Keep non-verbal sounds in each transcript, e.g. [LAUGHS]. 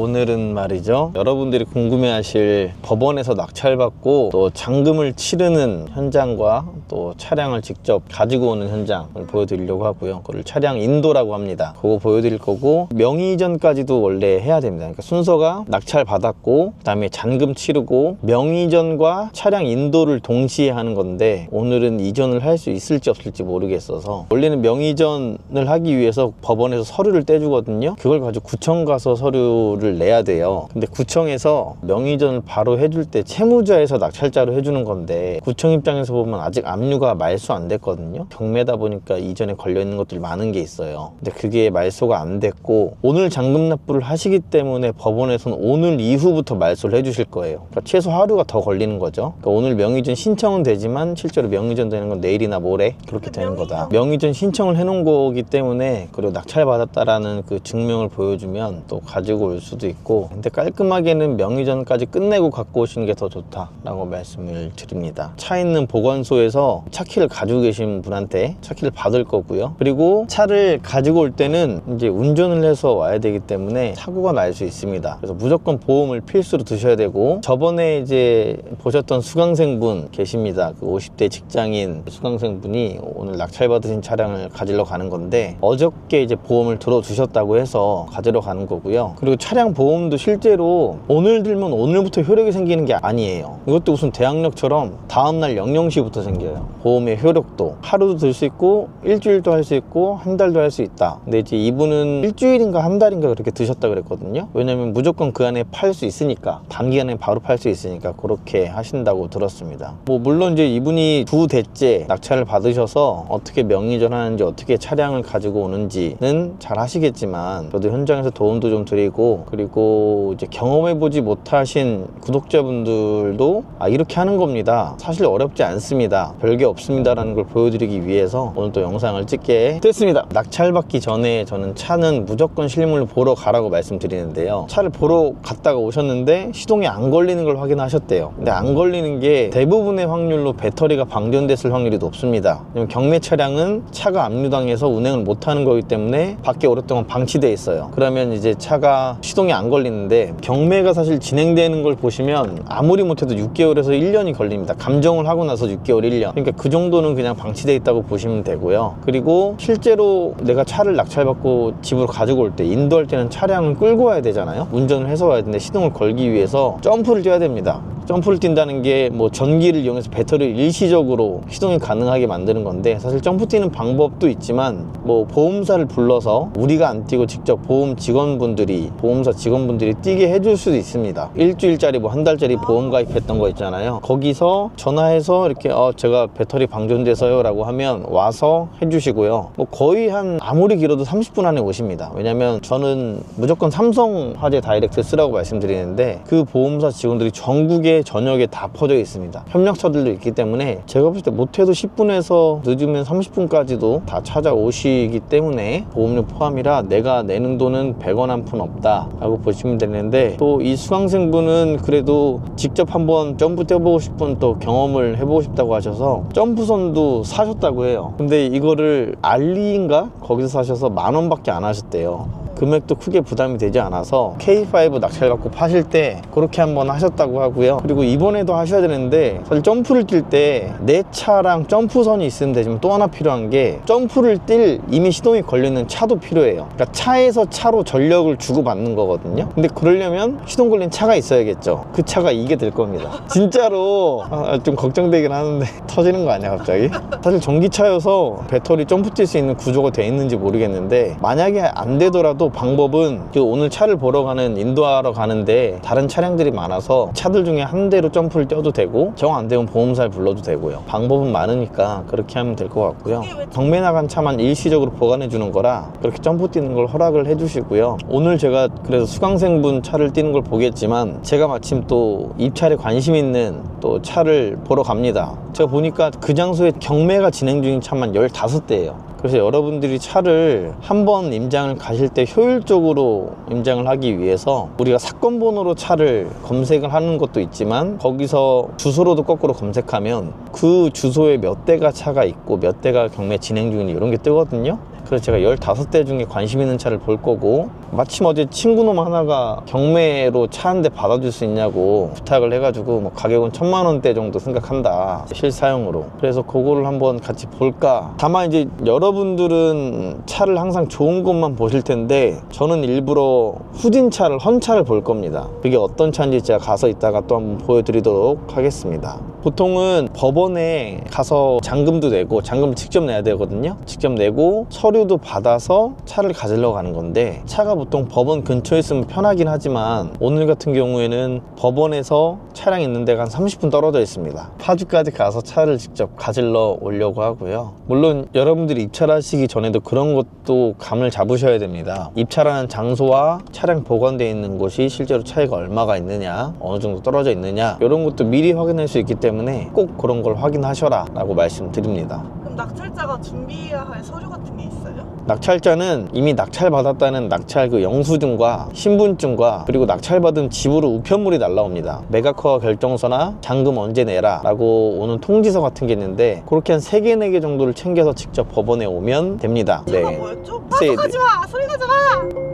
오늘은 말이죠. 여러분들이 궁금해하실 법원에서 낙찰받고 또 잔금을 치르는 현장과 또 차량을 직접 가지고 오는 현장을 보여드리려고 하고요. 그걸 차량 인도라고 합니다. 그거 보여드릴 거고 명의 이전까지도 원래 해야 됩니다. 그러니까 순서가 낙찰 받았고 그 다음에 잔금 치르고 명의 이전과 차량 인도를 동시에 하는 건데 오늘은 이전을 할 수 있을지 없을지 모르겠어서 원래는 명의 이전을 하기 위해서 법원에서 서류를 떼주거든요. 그걸 가지고 구청 가서 서류 를 내야 돼요. 근데 구청에서 명의 이전을 바로 해줄 때 채무자에서 낙찰자로 해주는 건데 구청 입장에서 보면 아직 압류가 말소 안 됐거든요. 경매다 보니까 이전에 걸려 있는 것들이 많은 게 있어요. 근데 그게 말소가 안 됐고 오늘 잔금 납부를 하시기 때문에 법원에서는 오늘 이후부터 말소를 해주실 거예요. 그러니까 최소 하루가 더 걸리는 거죠. 그러니까 오늘 명의전 신청은 되지만 실제로 명의전 되는 건 내일이나 모레 그렇게 되는 거다. 명의전 신청을 해놓은 거기 때문에 그리고 낙찰 받았다라는 그 증명을 보여주면 또 가지고 올수 도 있고 근데 깔끔하게는 명의전까지 끝내고 갖고 오시는 게 더 좋다라고 말씀을 드립니다. 차 있는 보관소에서 차 키를 가지고 계신 분한테 차 키를 받을 거고요. 그리고 차를 가지고 올 때는 이제 운전을 해서 와야 되기 때문에 사고가 날 수 있습니다. 그래서 무조건 보험을 필수로 드셔야 되고 저번에 이제 보셨던 수강생분 계십니다. 그 50대 직장인 수강생분이 오늘 낙찰 받으신 차량을 가지러 가는 건데 어저께 이제 보험을 들어 주셨다고 해서 가지러 가는 거고요. 그리고 차량 보험도 실제로 오늘 들면 오늘부터 효력이 생기는 게 아니에요. 이것도 무슨 대학력처럼 다음날 00시부터 생겨요. 보험의 효력도 하루도 들 수 있고 일주일도 할 수 있고 한 달도 할 수 있다. 근데 이제 이분은 일주일인가 한 달인가 그렇게 드셨다 그랬거든요. 왜냐면 무조건 그 안에 팔 수 있으니까 단기간에 바로 팔 수 있으니까 그렇게 하신다고 들었습니다. 뭐 물론 이제 이분이 두 대째 낙찰을 받으셔서 어떻게 명의전 하는지 어떻게 차량을 가지고 오는지는 잘 하시겠지만 저도 현장에서 도움도 좀 드리고 그리고 이제 경험해보지 못하신 구독자분들도 아 이렇게 하는 겁니다. 사실 어렵지 않습니다. 별게 없습니다 라는 걸 보여드리기 위해서 오늘 또 영상을 찍게 됐습니다. 낙찰 받기 전에 저는 차는 무조건 실물로 보러 가라고 말씀드리는데요. 차를 보러 갔다가 오셨는데 시동이 안 걸리는 걸 확인하셨대요. 근데 안 걸리는 게 대부분의 확률로 배터리가 방전됐을 확률이 높습니다. 경매 차량은 차가 압류당해서 운행을 못하는 거기 때문에 밖에 오랫동안 방치돼 있어요. 그러면 이제 차가 시동 이 안 걸리는데 경매가 사실 진행되는 걸 보시면 아무리 못해도 6개월에서 1년이 걸립니다. 감정을 하고 나서 6개월, 1년. 그러니까 그 정도는 그냥 방치돼 있다고 보시면 되고요. 그리고 실제로 내가 차를 낙찰받고 집으로 가지고 올 때 인도할 때는 차량을 끌고 와야 되잖아요. 운전을 해서 와야 되는데 시동을 걸기 위해서 점프를 뛰어야 됩니다. 점프를 뛴다는 게 뭐 전기를 이용해서 배터리를 일시적으로 시동이 가능하게 만드는 건데 사실 점프 뛰는 방법도 있지만 뭐 보험사를 불러서 우리가 안 뛰고 직접 보험 직원분들이 보험사 직원분들이 뛰게 해줄 수도 있습니다. 일주일짜리 뭐 한 달짜리 보험 가입했던 거 있잖아요. 거기서 전화해서 이렇게 어 제가 배터리 방전돼서요 라고 하면 와서 해주시고요. 뭐 거의 한 아무리 길어도 30분 안에 오십니다. 왜냐면 저는 무조건 삼성 화재 다이렉트 쓰라고 말씀드리는데 그 보험사 직원들이 전국에 전역에 다 퍼져 있습니다. 협력처들도 있기 때문에 제가 볼때 못해도 10분에서 늦으면 30분까지도 다 찾아오시기 때문에 보험료 포함이라 내가 내는 돈은 100원 한 푼 없다 라고 보시면 되는데 또 이 수강생분은 그래도 직접 한번 점프 뛰어보고 싶은 또 경험을 해보고 싶다고 하셔서 점프선도 사셨다고 해요. 근데 이거를 알리인가? 거기서 사셔서 만 원밖에 안 하셨대요 금액도 크게 부담이 되지 않아서 K5 낙찰 받고 파실 때 그렇게 한번 하셨다고 하고요. 그리고 이번에도 하셔야 되는데 사실 점프를 뛸 때 내 차랑 점프선이 있으면 되지만 또 하나 필요한 게 점프를 뛸 이미 시동이 걸리는 차도 필요해요. 그러니까 차에서 차로 전력을 주고 받는 거거든요. 근데 그러려면 시동 걸린 차가 있어야겠죠. 그 차가 이게 될 겁니다. [LAUGHS] 진짜로 아, 좀 걱정되긴 하는데 [LAUGHS] 터지는 거 아니야 갑자기? 사실 전기차여서 배터리 점프 뛸 수 있는 구조가 돼 있는지 모르겠는데 만약에 안 되더라도 방법은 그 오늘 차를 보러 가는 인도하러 가는데 다른 차량들이 많아서 차들 중에 한 대로 점프를 뛰어도 되고 정 안 되면 보험사를 불러도 되고요. 방법은 많으니까 그렇게 하면 될 것 같고요. 경매 나간 차만 일시적으로 보관해 주는 거라 그렇게 점프 뛰는 걸 허락을 해 주시고요. 오늘 제가 그래서 수강생분 차를 뛰는 걸 보겠지만 제가 마침 또 입찰에 관심 있는 또 차를 보러 갑니다. 제가 보니까 그 장소에 경매가 진행 중인 차만 15대예요. 그래서 여러분들이 차를 한 번 임장을 가실 때 효율적으로 임장을 하기 위해서 우리가 사건 번호로 차를 검색을 하는 것도 있지만 거기서 주소로도 거꾸로 검색하면 그 주소에 몇 대가 차가 있고 몇 대가 경매 진행 중인지 이런 게 뜨거든요. 그래서 제가 15대 중에 관심 있는 차를 볼 거고 마침 어제 친구놈 하나가 경매로 차 한 대 받아줄 수 있냐고 부탁을 해가지고 뭐 가격은 천만 원대 정도 생각한다 실사용으로. 그래서 그거를 한번 같이 볼까? 다만 이제 여러분들은 차를 항상 좋은 것만 보실 텐데 저는 일부러 후진 차를 헌차를 볼 겁니다. 그게 어떤 차인지 제가 가서 이따가 또 한번 보여드리도록 하겠습니다. 보통은 법원에 가서 잔금도 내고 잔금 직접 내야 되거든요. 직접 내고 서류 도 받아서 차를 가지러 가는 건데 차가 보통 법원 근처에 있으면 편하긴 하지만 오늘 같은 경우에는 법원에서 차량 있는 데가 한 30분 떨어져 있습니다. 파주까지 가서 차를 직접 가지러 오려고 하고요. 물론 여러분들이 입차를 하시기 전에도 그런 것도 감을 잡으셔야 됩니다. 입차라는 장소와 차량 보관되어 있는 곳이 실제로 차이가 얼마가 있느냐 어느 정도 떨어져 있느냐 이런 것도 미리 확인할 수 있기 때문에 꼭 그런 걸 확인하셔라 라고 말씀드립니다 그럼 낙찰자가 준비해야 할 서류 같은 게 있어요? 낙찰자는 이미 낙찰받았다는 낙찰 그 영수증과 신분증과 그리고 낙찰받은 집으로 우편물이 날라옵니다. 메가커 결정서나 잔금 언제 내라 라고 오는 통지서 같은 게 있는데 그렇게 한 3개, 4개 정도를 챙겨서 직접 법원에 오면 됩니다. 차가 뭐였죠? 세이드. 하지 마! 소리 나잖아!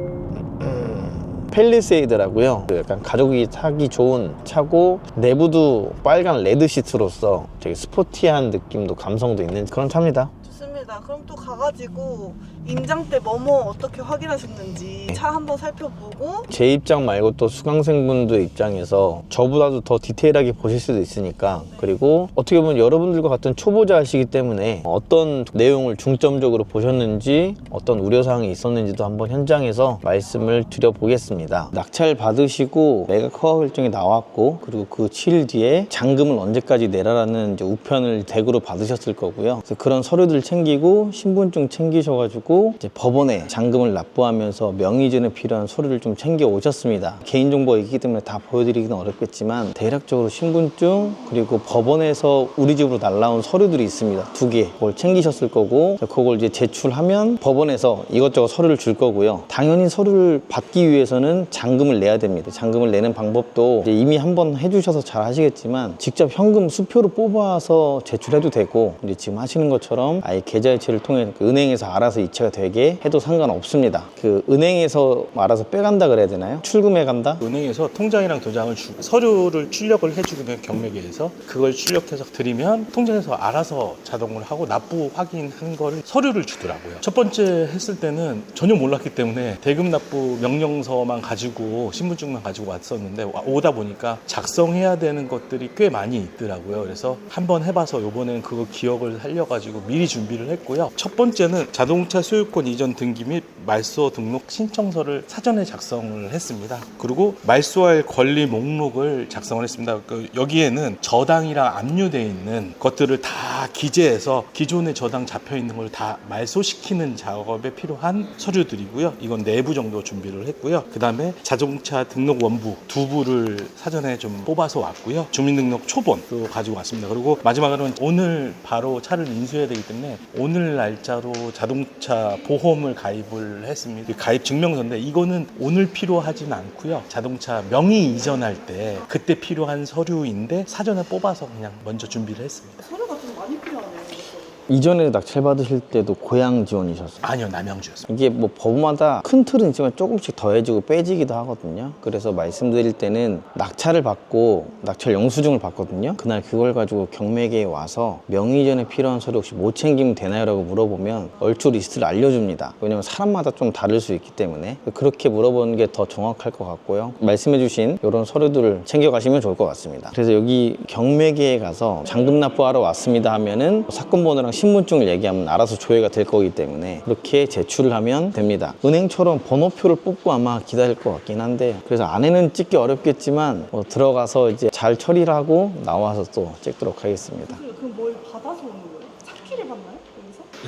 펠리세이드라고요. 그 약간 가족이 타기 좋은 차고 내부도 빨간 레드 시트로서 되게 스포티한 느낌도 감성도 있는 그런 차입니다. 좋습니다. 그럼 또 가가지고 임장 때 뭐뭐 어떻게 확인하셨는지 차 한번 살펴보고 제 입장 말고 또 수강생분들 입장에서 저보다도 더 디테일하게 보실 수도 있으니까 그리고 어떻게 보면 여러분들과 같은 초보자이시기 때문에 어떤 내용을 중점적으로 보셨는지 어떤 우려사항이 있었는지도 한번 현장에서 말씀을 드려보겠습니다. 낙찰 받으시고 매각 허가 결정이 나왔고 그리고 그 7일 뒤에 잔금을 언제까지 내라라는 이제 우편을 댁으로 받으셨을 거고요. 그래서 그런 서류들 챙기고 신분증 챙기셔가지고 이제 법원에 잔금을 납부하면서 명의전에 필요한 서류를 좀 챙겨 오셨습니다. 개인정보가 있기 때문에 다 보여드리기는 어렵겠지만 대략적으로 신분증 그리고 법원에서 우리 집으로 날라온 서류들이 있습니다. 두 개. 그걸 챙기셨을 거고 그걸 이제 제출하면 법원에서 이것저것 서류를 줄 거고요. 당연히 서류를 받기 위해서는 잔금을 내야 됩니다. 잔금을 내는 방법도 이미 한번 해주셔서 잘 하시겠지만 직접 현금 수표로 뽑아서 제출해도 되고 이제 지금 하시는 것처럼 아예 계좌 이체를 통해 그 은행에서 알아서 이체가 되게 해도 상관없습니다. 그 은행에서 알아서 빼간다 그래야 되나요? 출금해 간다? 은행에서 통장이랑 도장을 주, 서류를 출력을 해주거든요 경매계에서 그걸 출력해서 드리면 통장에서 알아서 자동으로 하고 납부 확인한 거를 서류를 주더라고요 첫 번째 했을 때는 전혀 몰랐기 때문에 대금 납부 명령서만 가지고 신분증만 가지고 왔었는데 와- 오다 보니까 작성해야 되는 것들이 꽤 많이 있더라고요 그래서 한번 해봐서 요번엔 그거 기억을 살려가지고 미리 준비 를 했고요 첫 번째는 자동차 소유권 이전 등기 및 말소 등록 신청서를 사전에 작성을 했습니다. 그리고 말소할 권리 목록을 작성을 했습니다. 그 여기에는 저당이랑 압류되어 있는 것들을 다 기재해서 기존에 저당 잡혀 있는 걸 다 말소시키는 작업에 필요한 서류들이고요. 이건 내부 정도 준비를 했고요. 그 다음에 자동차 등록 원부 두 부를 사전에 좀 뽑아서 왔고요. 주민등록 초본도 가지고 왔습니다. 그리고 마지막으로는 오늘 바로 차를 인수해야 되기 때문에 오늘 날짜로 자동차 보험을 가입을 했습니다. 이 가입 증명서인데 이거는 오늘 필요하진 않고요. 자동차 명의 이전할 때 그때 필요한 서류인데 사전에 뽑아서 그냥 먼저 준비를 했습니다. 서류가 좀 많이 필요하네요. 이전에 낙찰 받으실 때도 고향 지원이셨어요. 아니요, 남양주였습니다. 이게 뭐 법마다 큰 틀은 있지만 조금씩 더해지고 빼지기도 하거든요. 그래서 말씀드릴 때는 낙찰을 받고 낙찰 영수증을 받거든요. 그날 그걸 가지고 경매계에 와서 명의 전에 필요한 서류 혹시 못 챙기면 되나요?라고 물어보면 얼추 리스트를 알려줍니다. 왜냐면 사람마다 좀 다를 수 있기 때문에 그렇게 물어보는 게 더 정확할 것 같고요. 말씀해주신 이런 서류들을 챙겨가시면 좋을 것 같습니다. 그래서 여기 경매계에 가서 잔금 납부하러 왔습니다 하면은 사건 번호랑 신분증을 얘기하면 알아서 조회가 될 거기 때문에 그렇게 제출을 하면 됩니다. 은행처럼 번호표를 뽑고 아마 기다릴 것 같긴 한데 그래서 안에는 찍기 어렵겠지만 뭐 들어가서 이제 잘 처리를 하고 나와서 또 찍도록 하겠습니다. 그럼 뭘 받아서 오는 거예요? 차키를 받나요?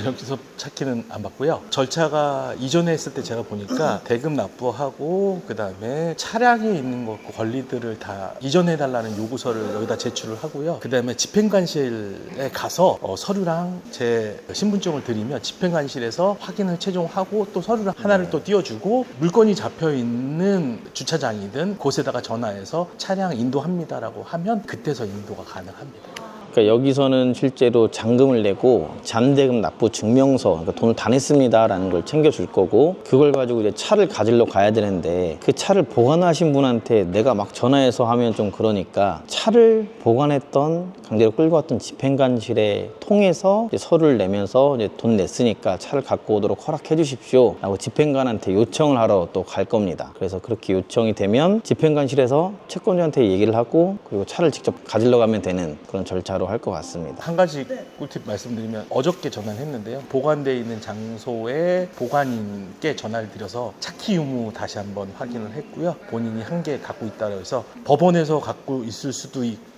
여기서 찾기는 안 받고요. 절차가 이전에 했을 때 제가 보니까 대금 납부하고 그 다음에 차량에 있는 것 권리들을 다 이전해 달라는 요구서를 여기다 제출을 하고요. 그 다음에 집행관실에 가서 어, 서류랑 제 신분증을 드리면 집행관실에서 확인을 최종하고 또 서류를 하나를 또 띄워주고 물건이 잡혀 있는 주차장이든 곳에다가 전화해서 차량 인도합니다라고 하면 그때서 인도가 가능합니다. 그러니까 여기서는 실제로 잔금을 내고 잔대금 납부 증명서, 그러니까 돈을 다 냈습니다라는 걸 챙겨줄 거고 그걸 가지고 이제 차를 가지러 가야 되는데 그 차를 보관하신 분한테 내가 막 전화해서 하면 좀 그러니까 차를 보관했던 강제로 끌고 왔던 집행관실에 통해서 이제 서류를 내면서 이제 돈 냈으니까 차를 갖고 오도록 허락해 주십시오 라고 집행관한테 요청을 하러 또 갈 겁니다. 그래서 그렇게 요청이 되면 집행관실에서 채권자한테 얘기를 하고 그리고 차를 직접 가지러 가면 되는 그런 절차로 할 것 같습니다. 한 가지 네. 꿀팁 말씀드리면 어저께 전화를 했는데요. 보관되어 있는 장소에 보관인께 전화를 드려서 차키 유무 다시 한번 확인을 했고요. 본인이 한 개 갖고 있다고 해서 법원에서 갖고 있을 수도 있고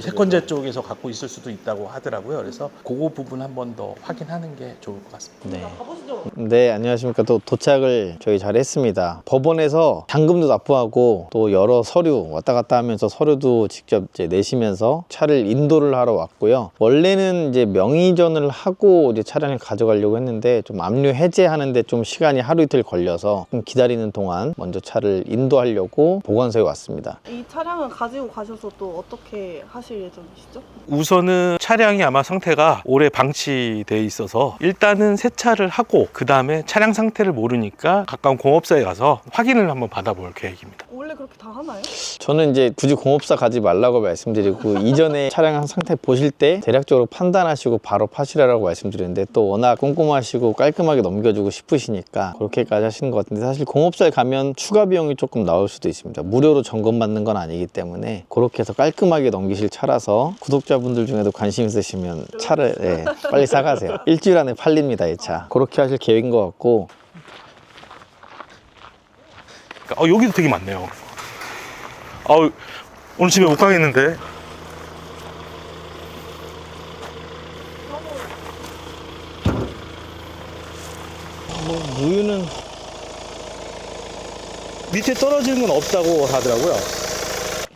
채권자 쪽에서 갖고 있을 수도 있다고 하더라고요. 그래서 그거 부분 한 번 더 확인하는 게 좋을 것 같습니다. 네. 네, 안녕하십니까. 또 도착을 저희 잘 했습니다. 법원에서 잔금도 납부하고 또 여러 서류 왔다 갔다 하면서 서류도 직접 이제 내시면서 차를 인도를 하러 왔고요. 원래는 이제 명의전을 하고 이제 차량을 가져가려고 했는데 좀 압류 해제하는데 좀 시간이 하루 이틀 걸려서 좀 기다리는 동안 먼저 차를 인도하려고 보관소에 왔습니다. 이 차량을 가지고 가셔서 또 어떻게 하실 예정이시죠? 우선은 차량이 아마 상태가 오래 방치돼 있어서 일단은 세차를 하고 그 다음에 차량 상태를 모르니까 가까운 공업사에 가서 확인을 한번 받아볼 계획입니다. 원래 그렇게 다 하나요? 저는 이제 굳이 공업사 가지 말라고 말씀드리고 [LAUGHS] 이전에 차량 상태 보실 때 대략적으로 판단하시고 바로 파시라고 말씀드렸는데 또 워낙 꼼꼼하시고 깔끔하게 넘겨주고 싶으시니까 그렇게까지 하시는 것 같은데 사실 공업사에 가면 추가 비용이 조금 나올 수도 있습니다. 무료로 점검 받는 건 아니기 때문에 그렇게 해서 깔끔하게 넘기실 차라서 구독자분들 중에도 관심 있으시면 차를 예, 빨리 사가세요. 일주일 안에 팔립니다, 이 차. 그렇게 하실 계획인 것 같고 어, 여기도 되게 많네요. 아우, 오늘 집에 못 가겠는데. 뭐 무유는 밑에 떨어지는 건 없다고 하더라고요.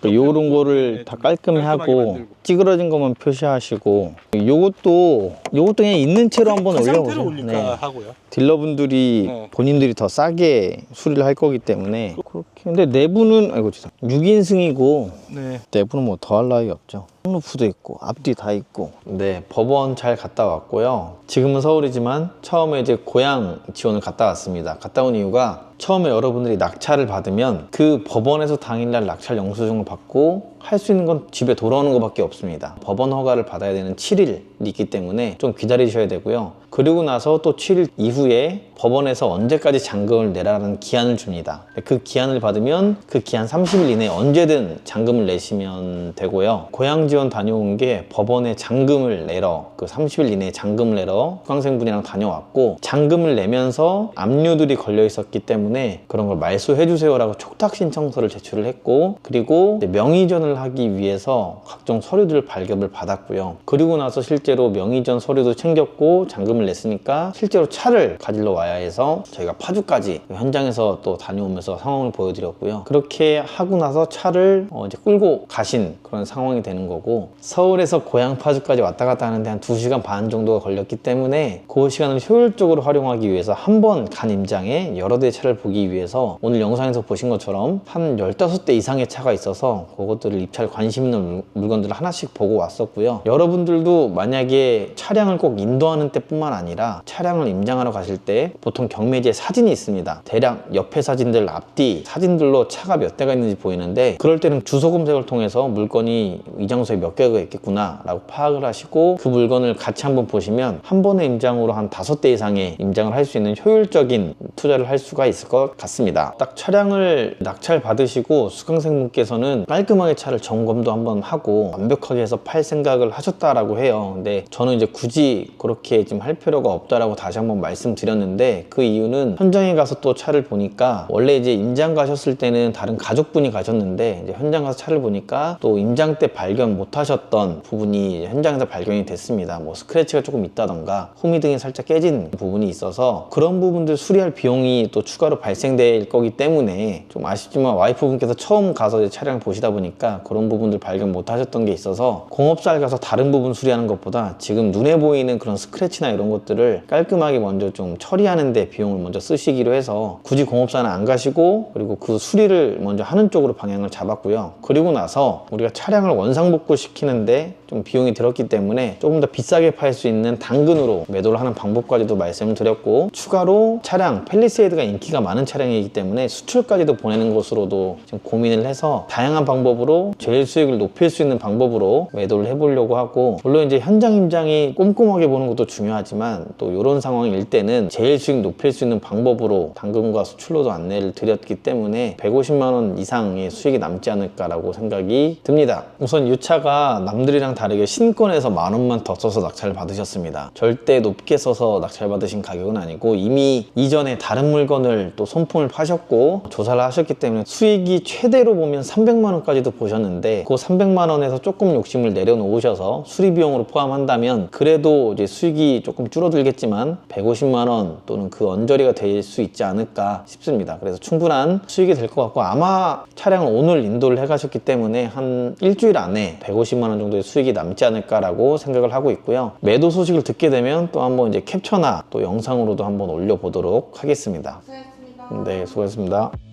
요런 거를 다 깔끔히 하고 만들고. 찌그러진 것만 표시하시고 요것도 요것도 그냥 있는 채로 한번 그 올려보세요. 올릴까 네. 하고요. 딜러분들이 네. 본인들이 더 싸게 수리를 할 거기 때문에 그렇게 근데 내부는 아이고 죄송 6인승이고 네. 내부는 뭐 더할 나위 없죠. 루프도 있고 앞뒤 다 있고. 네 법원 잘 갔다 왔고요. 지금은 서울이지만 처음에 이제 고향 지원을 갔다 왔습니다. 갔다 온 이유가 처음에 여러분들이 낙찰을 받으면 그 법원에서 당일날 낙찰 영수증을 받고 할 수 있는 건 집에 돌아오는 것밖에 없습니다. 법원 허가를 받아야 되는 7일이 있기 때문에 좀 기다리셔야 되고요. 그리고 나서 또 7일 이후에 법원에서 언제까지 잔금을 내라는 기한을 줍니다. 그 기한을 받으면 그 기한 30일 이내에 언제든 잔금을 내시면 되고요. 고향 지원 다녀온 게 법원에 잔금을 내러 그 30일 이내에 잔금을 내러 수강생분이랑 다녀왔고 잔금을 내면서 압류들이 걸려 있었기 때문에 그런 걸 말소해 주세요라고 촉탁 신청서를 제출을 했고 그리고 명의전을 하기 위해서 각종 서류들 발급을 받았고요. 그리고 나서 실제로 명의전 서류도 챙겼고 잔금을 냈으니까 실제로 차를 가지러 와야 해서 저희가 파주까지 현장에서 또 다녀오면서 상황을 보여드렸고요. 그렇게 하고 나서 차를 어, 이제 끌고 가신 그런 상황이 되는 거고 서울에서 고향 파주까지 왔다 갔다 하는데 한 2시간 반 정도가 걸렸기 때문에 그 시간을 효율적으로 활용하기 위해서 한 번 간 임장에 여러 대의 차를 보기 위해서 오늘 영상에서 보신 것처럼 한 15대 이상의 차가 있어서 그것들을 입찰 관심 있는 물- 물건들을 하나씩 보고 왔었고요. 여러분들도 만약에 차량을 꼭 인도하는 때뿐만 아니라 차량을 임장하러 가실 때 보통 경매지에 사진이 있습니다. 대략 옆에 사진들, 앞뒤 사진들로 차가 몇 대가 있는지 보이는데 그럴 때는 주소 검색을 통해서 물건이 이 장소에 몇 개가 있겠구나 라고 파악을 하시고 그 물건을 같이 한번 보시면 한 번의 임장으로 한 다섯 대 이상의 임장을 할 수 있는 효율적인 투자를 할 수가 있을 것 같습니다. 딱 차량을 낙찰 받으시고 수강생분께서는 깔끔하게 차를 점검도 한번 하고 완벽하게 해서 팔 생각을 하셨다라고 해요. 근데 저는 이제 굳이 그렇게 지금 할 필요가 없다라고 다시 한번 말씀드렸는데 그 이유는 현장에 가서 또 차를 보니까 원래 이제 임장 가셨을 때는 다른 가족분이 가셨는데 이제 현장 가서 차를 보니까 또 임장 때 발견 못 하셨던 부분이 현장에서 발견이 됐습니다. 뭐 스크래치가 조금 있다던가 호미등이 살짝 깨진 부분이 있어서 그런 부분들 수리할 비용이 또 추가로 발생될 거기 때문에 좀 아쉽지만 와이프분께서 처음 가서 차량을 보시다 보니까 그런 부분들 발견 못 하셨던 게 있어서 공업사를 가서 다른 부분 수리하는 것보다 지금 눈에 보이는 그런 스크래치나 이런 것들을 깔끔하게 먼저 좀 처리하는 데 비용을 먼저 쓰시기로 해서 굳이 공업사는 안 가시고 그리고 그 수리를 먼저 하는 쪽으로 방향을 잡았고요. 그리고 나서 우리가 차량을 원상복구 시키는데 좀 비용이 들었기 때문에 조금 더 비싸게 팔 수 있는 당근으로 매도를 하는 방법까지도 말씀을 드렸고 추가로 차량 펠리세이드가 인기가 많은 차량이기 때문에 수출까지도 보내는 것으로도 지금 고민을 해서 다양한 방법으로 제일 수익을 높일 수 있는 방법으로 매도를 해보려고 하고 물론 이제 현장 임장이 꼼꼼하게 보는 것도 중요하지만 또 이런 상황일 때는 제일 수익 높일 수 있는 방법으로 당근과 수출로도 안내를 드렸기 때문에 150만 원 이상의 수익이 남지 않을까라고 생각이 듭니다. 우선 이 차가 남들이랑 다르게 신권에서 만 원만 더 써서 낙찰을 받으셨습니다. 절대 높게 써서 낙찰 받으신 가격은 아니고 이미 이전에 다른 물건을 또 손품을 파셨고 조사를 하셨기 때문에 수익이 최대로 보면 300만 원까지도 보셨 는데 그 300만 원에서 조금 욕심을 내려놓으셔서 수리 비용으로 포함한다면 그래도 이제 수익이 조금 줄어들겠지만 150만 원 또는 그 언저리가 될 수 있지 않을까 싶습니다. 그래서 충분한 수익이 될 것 같고 아마 차량을 오늘 인도를 해가셨기 때문에 한 일주일 안에 150만 원 정도의 수익이 남지 않을까라고 생각을 하고 있고요. 매도 소식을 듣게 되면 또 한번 이제 캡처나 또 영상으로도 한번 올려보도록 하겠습니다. 고생했습니다. 네, 수고하셨습니다.